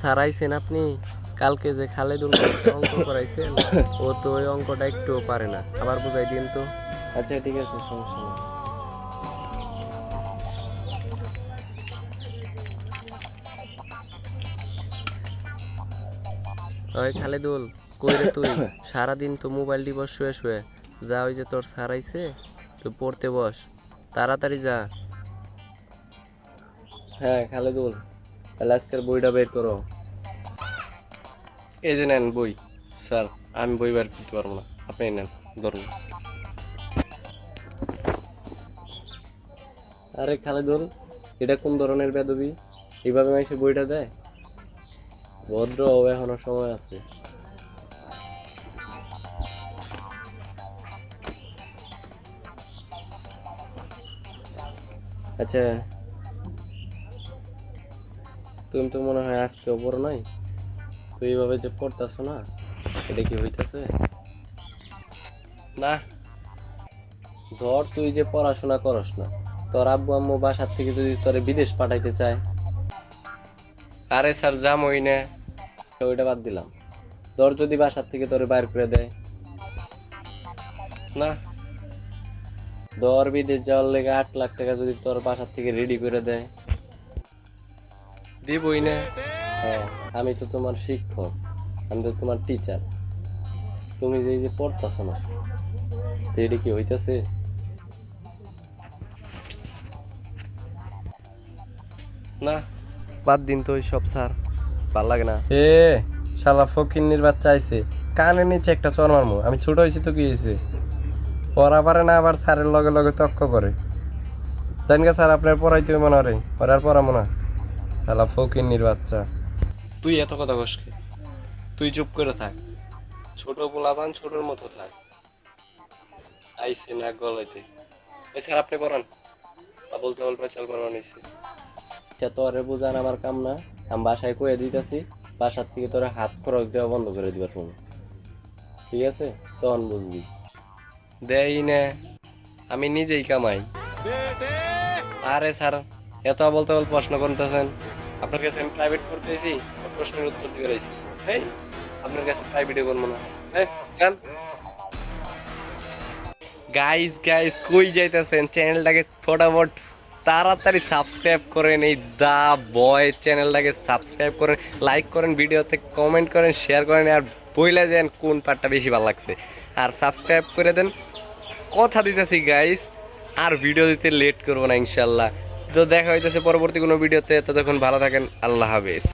সারাইছেন আপনি? কালকে যে খালেদুল অঙ্ক করাইছেন ও তো ওই অঙ্কটা একটুও পারে না। আবার বুঝাই দিন তো। আচ্ছা ঠিক আছে সমস্যা নেই। ওই খালেদুল কই রে তুই? সারাদিন তো মোবাইল টিপস শুয়ে শুয়ে। যা ওই যে তোর সারাইছে তুই পড়তে বস। তাড়াতাড়ি যা। হ্যাঁ খালেদুল। তাহলে আজকের বইটা বের করো। এই যে নেন বই স্যার আমি বই বের করতে পারব না। আপনি নেন ধরুন। আরে খালে খালেদুল এটা কোন ধরনের বেদবি? এইভাবে মাইসে বইটা দেয়? ভদ্র এখনও সময় আছে। আচ্ছা তুমি তো মনে হয় আজকেও পড়ো নাই। তুই এইভাবে যে পড়তেছো না, এটা কি হইতেছে? না। ধর তুই যে পড়াশোনা করস না, তোর আব্বু আম্মু বাসার থেকে যদি তোরে বিদেশ পাঠাইতে চায়। আরে স্যার, যামই না। তো ওইটা বাদ দিলাম। ধর যদি বাসার থেকে তোরে বাইর করে দেয়। না। ধর বিদেশ যাওয়ার লেগে আট লাখ টাকা যদি তোর বাসার থেকে রেডি করে দেয়। দিবই না। হ্যাঁ আমি তো তোমার শিক্ষক আমি তো তোমার টিচার তুমি যে যে পড়তেছো না তো এটা কি হইতেছে? না বাদ দিন তো ওই সব স্যার। ভালো লাগে না। এ শালা ফকিন্নির বাচ্চা আইছে। কানে নিচে একটা চর মারমু। আমি ছোট হয়েছি তো কি হয়েছে পড়া পারে না আবার স্যারের লগে লগে তক্ক করে। জানি স্যার আপনার পড়াইতে মনে হয় ওর আর পড়াবো না। শালা ফকিন্নির বাচ্চা। তুই এত কথা কসকে তুই চুপ করে থাক। ছোট পোলাপান ছোটর মতো থাক। আইসে না গলাইতে। স্যার আপনি পড়ান। বলতে বলতে চাল নিছে। আচ্ছা তোরে বুঝান আমার কাম না। আমি বাসায় কয়ে দিতেছি বাসার থেকে তোরা হাত খরচ দেওয়া বন্ধ করে দিবার তুমি। ঠিক আছে? তখন বুঝবি। দেই না। আমি নিজেই কামাই। আরে স্যার এত বলতে বলতে প্রশ্ন করতেছেন। আপনার কাছে আমি প্রাইভেট করতেছি প্রশ্নের উত্তর দিয়ে রয়েছি এই, আপনার কাছে প্রাইভেটে করব না। হ্যাঁ যান গাইস গাইস কই যাইতেছেন? চ্যানেলটাকে ফটাফট তাড়াতাড়ি সাবস্ক্রাইব করেন এই দা বয় চ্যানেলটাকে সাবস্ক্রাইব করেন লাইক করেন, ভিডিওতে কমেন্ট করেন শেয়ার করেন আর বইলা যান কোন পার্টটা বেশি ভালো লাগছে। আর সাবস্ক্রাইব করে দেন। কথা দিতেছি গাইস আর ভিডিও দিতে লেট করব না, ইনশাল্লাহ। তো দেখা হইতেছে পরবর্তী কোনো ভিডিওতে ততক্ষণ ভালো থাকেন আল্লাহ হাফেজ।